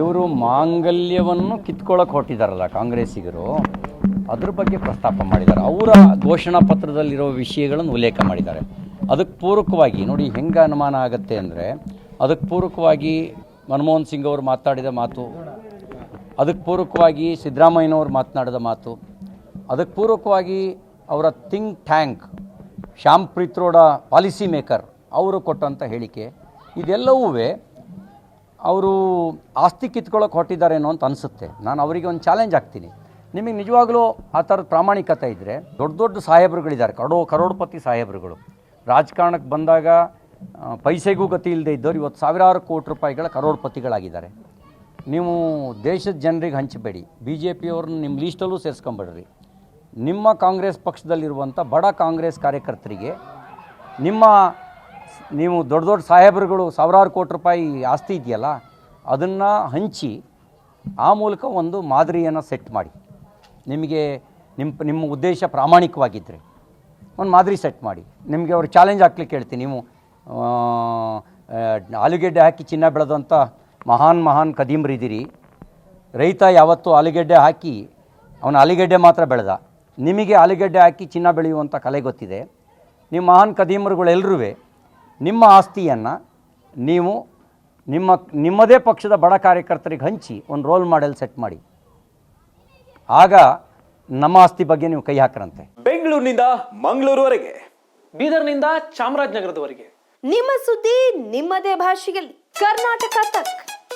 ಇವರು ಮಾಂಗಲ್ಯವನ್ನು ಕಿತ್ಕೊಳ್ಳೋಕೆ ಹೊರಟಿದ್ದಾರಲ್ಲ ಕಾಂಗ್ರೆಸ್ಸಿಗರು, ಅದ್ರ ಬಗ್ಗೆ ಪ್ರಸ್ತಾಪ ಮಾಡಿದ್ದಾರೆ ಅವರ ಘೋಷಣಾ ಪತ್ರದಲ್ಲಿರೋ ವಿಷಯಗಳನ್ನು ಉಲ್ಲೇಖ ಮಾಡಿದ್ದಾರೆ. ಅದಕ್ಕೆ ಪೂರಕವಾಗಿ, ನೋಡಿ ಹೆಂಗೆ ಅನುಮಾನ ಆಗುತ್ತೆ ಅಂದರೆ, ಅದಕ್ಕೆ ಪೂರಕವಾಗಿ ಮನಮೋಹನ್ ಸಿಂಗ್ ಅವರು ಮಾತಾಡಿದ ಮಾತು, ಅದಕ್ಕೆ ಪೂರಕವಾಗಿ ಸಿದ್ದರಾಮಯ್ಯನವರು ಮಾತನಾಡಿದ ಮಾತು, ಅದಕ್ಕೆ ಪೂರಕವಾಗಿ ಅವರ think tank, Shyam Pitroda policy maker, ಅವರು ಕೊಟ್ಟಂಥ ಹೇಳಿಕೆ ಇದೆಲ್ಲವೂ ಅವರು ಆಸ್ತಿ ಕಿತ್ಕೊಳ್ಳೋಕೆ ಹೊರಟಿದ್ದಾರೇನೋ ಅಂತ ಅನಿಸುತ್ತೆ. ನಾನು ಅವರಿಗೆ ಒಂದು ಚಾಲೆಂಜ್ ಆಗ್ತೀನಿ ನಿಮಗೆ ನಿಜವಾಗ್ಲೂ ಆ ಥರದ ಪ್ರಾಮಾಣಿಕತೆ ಇದ್ದರೆ ದೊಡ್ಡ ದೊಡ್ಡ ಸಾಹೇಬರುಗಳಿದ್ದಾರೆ. ಕರೋ ಕರೋಡ್ಪತಿ ಸಾಹೇಬರುಗಳು. ರಾಜಕಾರಣಕ್ಕೆ ಬಂದಾಗ ಪೈಸೆಗೂ ಗತಿ ಇಲ್ಲದೆ ಇದ್ದವ್ರು ಇವತ್ತು ಸಾವಿರಾರು ಕೋಟಿ ರೂಪಾಯಿಗಳ ಕರೋಡ್ಪತಿಗಳಾಗಿದ್ದಾರೆ. ನೀವು ದೇಶದ ಜನರಿಗೆ ಹಂಚಬೇಡಿ. ಬಿ ಜೆ ಪಿಯವ್ರನ್ನ ನಿಮ್ಮ ಲೀಸ್ಟಲ್ಲೂ ಸೇರಿಸ್ಕೊಂಬಿಡ್ರಿ. ನಿಮ್ಮ ಕಾಂಗ್ರೆಸ್ ಪಕ್ಷದಲ್ಲಿರುವಂಥ ಬಡ ಕಾಂಗ್ರೆಸ್ ಕಾರ್ಯಕರ್ತರಿಗೆ ನಿಮ್ಮ ನೀವು ದೊಡ್ಡ ದೊಡ್ಡ ಸಾಹೇಬರುಗಳು ಸಾವಿರಾರು ಕೋಟಿ ರೂಪಾಯಿ ಆಸ್ತಿ ಇದೆಯಲ್ಲ, ಅದನ್ನು ಹಂಚಿ ಆ ಮೂಲಕ ಒಂದು ಮಾದರಿಯನ್ನು ಸೆಟ್ ಮಾಡಿ. ನಿಮಗೆ ನಿಮ್ಮ ನಿಮ್ಮ ಉದ್ದೇಶ ಪ್ರಾಮಾಣಿಕವಾಗಿದ್ದರೆ ಒಂದು ಮಾದರಿ ಸೆಟ್ ಮಾಡಿ. ನಿಮಗೆ ಅವ್ರು ಚಾಲೆಂಜ್ ಹಾಕ್ಲಿಕ್ಕೆ ಹೇಳ್ತೀನಿ. ನೀವು ಆಲೂಗೆಡ್ಡೆ ಹಾಕಿ ಚಿನ್ನ ಬೆಳೆದಂಥ ಮಹಾನ್ ಮಹಾನ್ ಕದೀಮ್ರಿದ್ದೀರಿ ರೈತ ಯಾವತ್ತೂ ಆಲೂಗೆಡ್ಡೆ ಹಾಕಿ, ಅವನು ಆಲೂಗೆಡ್ಡೆ ಮಾತ್ರ ಬೆಳೆದ. ನಿಮಗೆ ಆಲೂಗೆಡ್ಡೆ ಹಾಕಿ ಚಿನ್ನ ಬೆಳೆಯುವಂಥ ಕಲೆ ಗೊತ್ತಿದೆ. ನಿಮ್ಮ ಮಹಾನ್ ಕದೀಮರುಗಳೆಲ್ಲರೂ ನಿಮ್ಮ ಆಸ್ತಿಯನ್ನು ನೀವು ನಿಮ್ಮ ನಿಮ್ಮದೇ ಪಕ್ಷದ ಬಡ ಕಾರ್ಯಕರ್ತರಿಗೆ ಹಂಚಿ ಒಂದು ರೋಲ್ ಮಾಡೆಲ್ ಸೆಟ್ ಮಾಡಿ. ಆಗ ನಮ್ಮ ಆಸ್ತಿ ಬಗ್ಗೆ ನೀವು ಕೈ ಹಾಕ್ರಂತೆ. ಬೆಂಗಳೂರಿನಿಂದ ಮಂಗಳೂರುವರೆಗೆ. ಬೀದರ್ನಿಂದ ಚಾಮರಾಜನಗರದವರೆಗೆ. ನಿಮ್ಮ ಸುದ್ದಿ ನಿಮ್ಮದೇ ಭಾಷೆಯಲ್ಲಿ. ಕರ್ನಾಟಕ ತಕ್.